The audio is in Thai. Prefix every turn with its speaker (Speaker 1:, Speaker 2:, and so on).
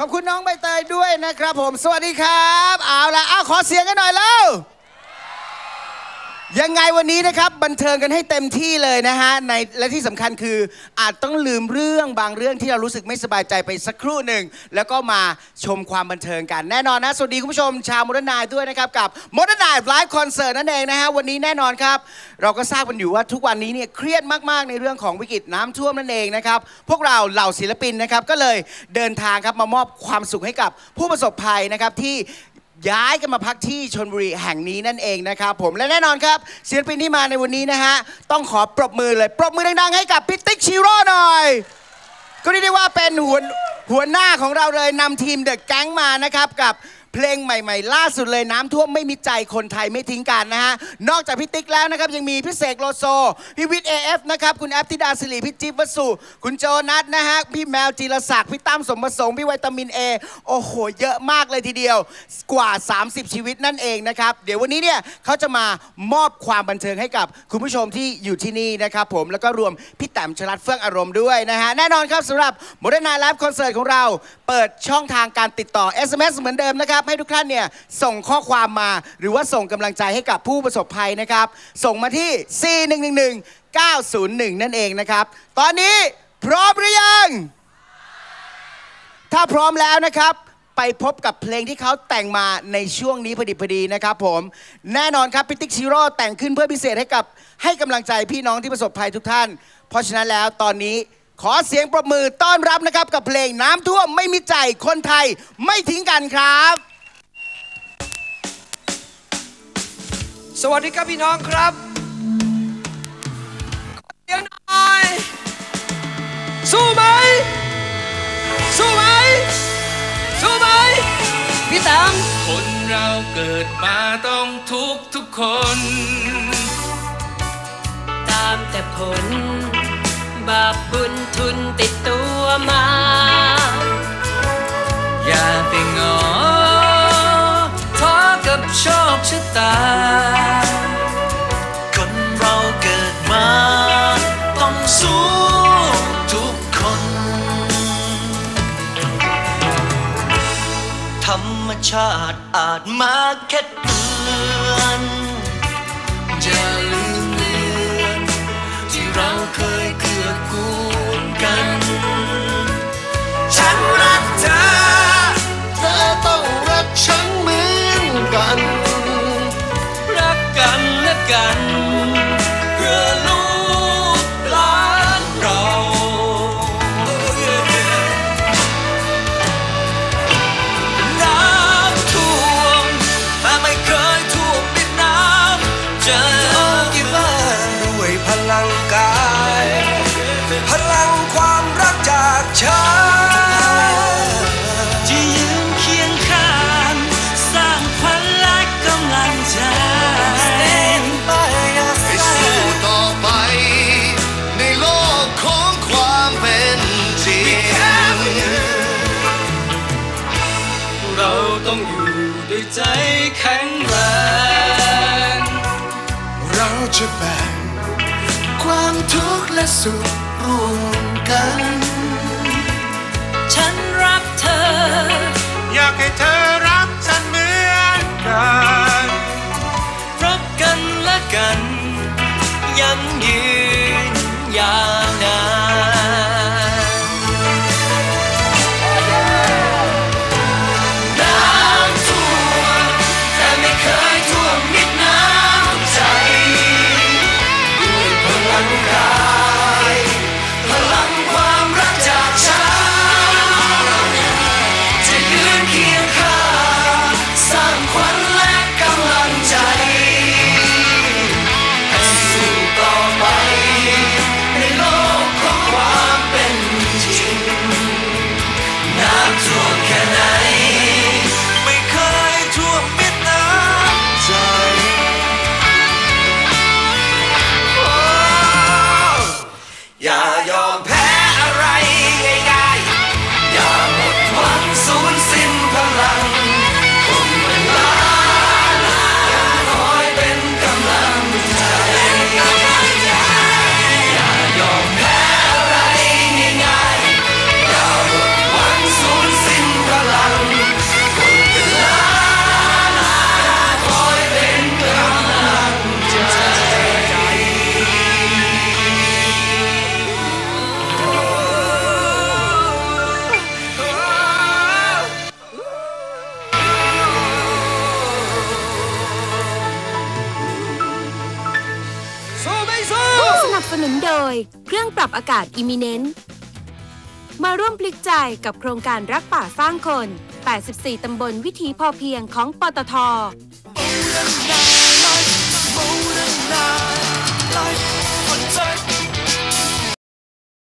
Speaker 1: ขอบคุณน้องใบเตยด้วยนะครับผม สวัสดีครับ เอาละเอาขอเสียงกันหน่อยแล้ว ยังไงวันนี้นะครับบันเทิงกันให้เต็มที่เลยนะฮะในและที่สำคัญคืออาจต้องลืมเรื่องบางเรื่องที่เรารู้สึกไม่สบายใจไปสักครู่หนึ่ง แล้วก็มาชมความบันเทิงกันแน่นอนนะ สวัสดีคุณผู้ชมชาวมดนายด้วยนะครับ กับมดนายไลฟ์คอนเสิร์ตนั่นเองนะฮะวันนี้แน่นอนครับ เราก็ทราบกันอยู่ว่าทุกวันนี้เนี่ยเครียดมากๆในเรื่องของวิกฤตน้ำท่วมนั่นเองนะครับ พวกเราเหล่าศิลปินนะครับก็เลยเดินทางครับมามอบความสุขให้กับผู้ประสบภัยนะครับที่ ย้ายกันมาพักที่ชนบุรีแห่งนี้นั่นเองนะครับผมและแน่นอนครับศิลปินที่มาในวันนี้นะฮะต้องขอปรบมือเลยปรบมือดังๆให้กับพิติ๊กชิโร่หน่อย ก็เรียกได้ว่าเป็นหัวหัวหน้าของเราเลยนำทีมเดอะแก๊งมานะครับกับ เพลงใหม่ ๆ ล่าสุดเลยน้ำท่วมไม่มีใจคนไทยไม่ทิ้งกันนะฮะ นอกจากพี่ติ๊กแล้วนะครับ ยังมีพี่เสกโลโซ พี่วิทย์เอฟนะครับ คุณแอฟธิดาสิริพี่จิ๊บวสุ คุณโจนัทนะฮะ พี่แมวจีรศักดิ์พี่ตั้มสมประสงค์พี่วิตามินเอโอ้โห เยอะมากเลยทีเดียว กว่า 30 ชีวิตนั่นเองนะครับ เดี๋ยววันนี้เนี่ยเขาจะมามอบความบันเทิงให้กับคุณผู้ชมที่อยู่ที่นี่นะครับผมแล้วก็รวมพี่แต้มชลัดเฟื่องอารมณ์ด้วยนะฮะแน่นอนครับสำหรับโมเดิร์นไนไลฟ์คอนเสิร์ตของเรา เปิดช่องทางการติดต่อ SMS เหมือนเดิมนะครับให้ทุกท่านเนี่ยส่งข้อความมา หรือว่าส่งกำลังใจให้กับผู้ประสบภัยนะครับ ส่งมาที่ 4 1 1 1 9 0 1 นั่นเองนะครับ ตอนนี้พร้อมหรือยัง ถ้าพร้อมแล้วนะครับ ไปพบกับเพลงที่เขาแต่งมาในช่วงนี้พอดีพอดีนะครับผม แน่นอนครับพิติกชิโร่แต่งขึ้นเพื่อพิเศษให้กับให้กำลังใจพี่น้องที่ประสบภัยทุกท่าน เพราะฉะนั้นแล้วตอนนี้ขอเสียงปรบมือต้อนรับนะครับกับเพลงน้ำท่วมไม่มีใจคนไทยไม่ทิ้งกันครับ
Speaker 2: วัสดีครับพี่น้องครับเสียงหน่อย สู้ไหม สู้ไหม สู้ไหม พี่แตม
Speaker 3: คนเราเกิดมาต้องทุกทุกคน
Speaker 4: ตามแต่ผล บาปบุญทุนติดตัวมา
Speaker 3: อย่าไปงอท้อกับโชคชะตา
Speaker 5: ธรรมชาติอาจมาแค่เตือนอย่าลืมเลือนที่เราเคยเกื้อกูล ต้องอยู่ด้วยใจ
Speaker 3: แข็งแรง
Speaker 5: เราจะแบ่งความทุกข์และสุขร่วมกัน
Speaker 4: ฉันรักเธอ
Speaker 5: อยากให้เธอ
Speaker 6: นับสนุนโดย เครื่องปรับอากาศอิมิเนนต์มาร่วมพลิกใจกับโครงการรักป่าสร้างคน 84 ตำบลวิถีพอเพียงของปตท
Speaker 5: Oh,